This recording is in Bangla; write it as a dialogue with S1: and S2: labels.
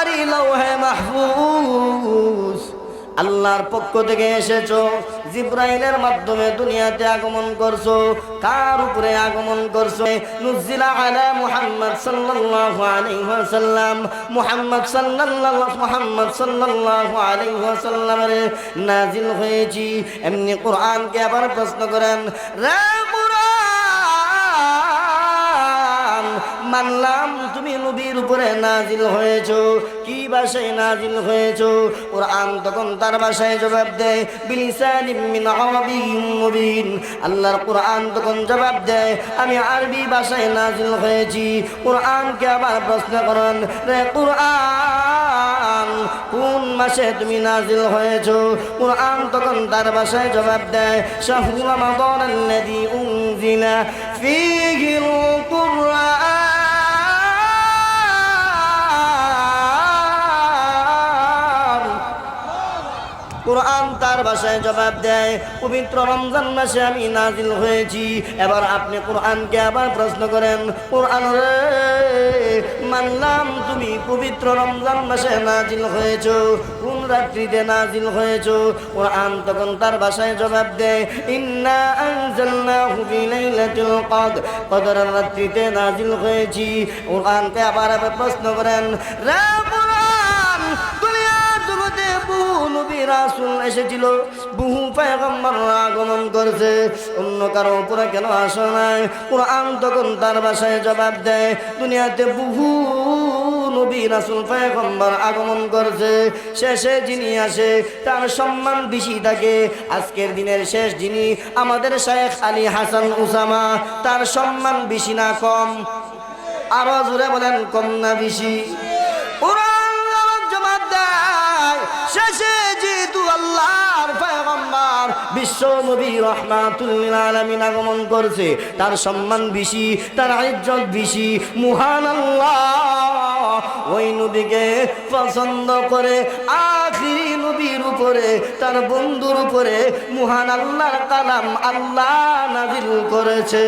S1: তোমারই লৌহে মাহফুজ। আল্লাহর পক্ষ থেকে এসেছ, জিব্রাইলের মাধ্যমে দুনিয়াতে আগমন করছ, কার উপরে আগমন করছ? নুজিলা আলা মুহাম্মদ সাল্লাল্লাহু আলাইহি ওয়াসাল্লাম। মুহাম্মদ সাল্লাল্লাহু মুহাম্মদ সাল্লাল্লাহু আলাইহি ওয়াসাল্লামের নাজিল হয়েছি। এমনি কোরআনকে আবার প্রশ্ন করেন, রে মানলাম, তুমি নবীর উপরে নাজিল হয়েছো। কি ভাষায় নাজিল হয়েছো? কোরআন তখন তার ভাষায় জবাব দেয়, বিলিসানিম মিন আরাবিয়্যিম মুবিন। আল্লাহর কোরআন তখন জবাব দেয়, আমি আরবি ভাষায় নাজিল হয়েছি। কোরআনকে আবার প্রশ্ন করেন, রে কোরআন, কোন মাসে তুমি নাজিল হয়েছো? কোরআন তখন তার ভাষায় জবাব দেয়, শাহরু রমাদান আল্লাযী উনজিলা ফীহিল কুরআন। কোরআন তার ভাষায় জবাব দেয়, পবিত্র রমজান মাসে আমি নাজিল হয়েছি। এবার আপনি কোরআনকে আবার প্রশ্ন করেন, কোরআন রে, মানলাম তুমি পবিত্র রমজান মাসে নাজিল হয়েছ, কোন রাত্রিতে নাজিল হয়েছ? কোরআন তখন তার ভাষায় জবাব দেয়, ইন্না আনজালনাহু ফি লাইলাতুল কদর কদরের রাত্রিতে নাজিল হয়েছি। কোরআনকে আবার প্রশ্ন করেন রে রাসূল এসেছিল, বহু পয়গম্বর আগমন করছে। অন্য কারও উপরে কেন আসো নাই? কোরআন তখন তার ভাষায় জবাব দেয়, দুনিয়াতে বহু নবী রাসূল পয়গম্বর আগমন করছে। শেষে যিনি আসে, তার সম্মান বেশি থাকে। আজকের দিনের শেষ যিনি আমাদের শেখ আলী হাসান উসামা, তার সম্মান বেশি না কম। আরও জোরে বলেন, কম না বেশি। আল্লাহর পয়গম্বর বিশ্ব নবী রহমাতুল্লিল আলামিন আগমন করছে। তার সম্মান বেশি, তার ইজ্জত বেশি। মহান আল্লাহ ওই নবীকে পছন্দ করে আখিরি নবীর উপরে, তার বন্ধুর উপরে মহান আল্লাহর কালাম আল্লাহ নাজিল করেছে।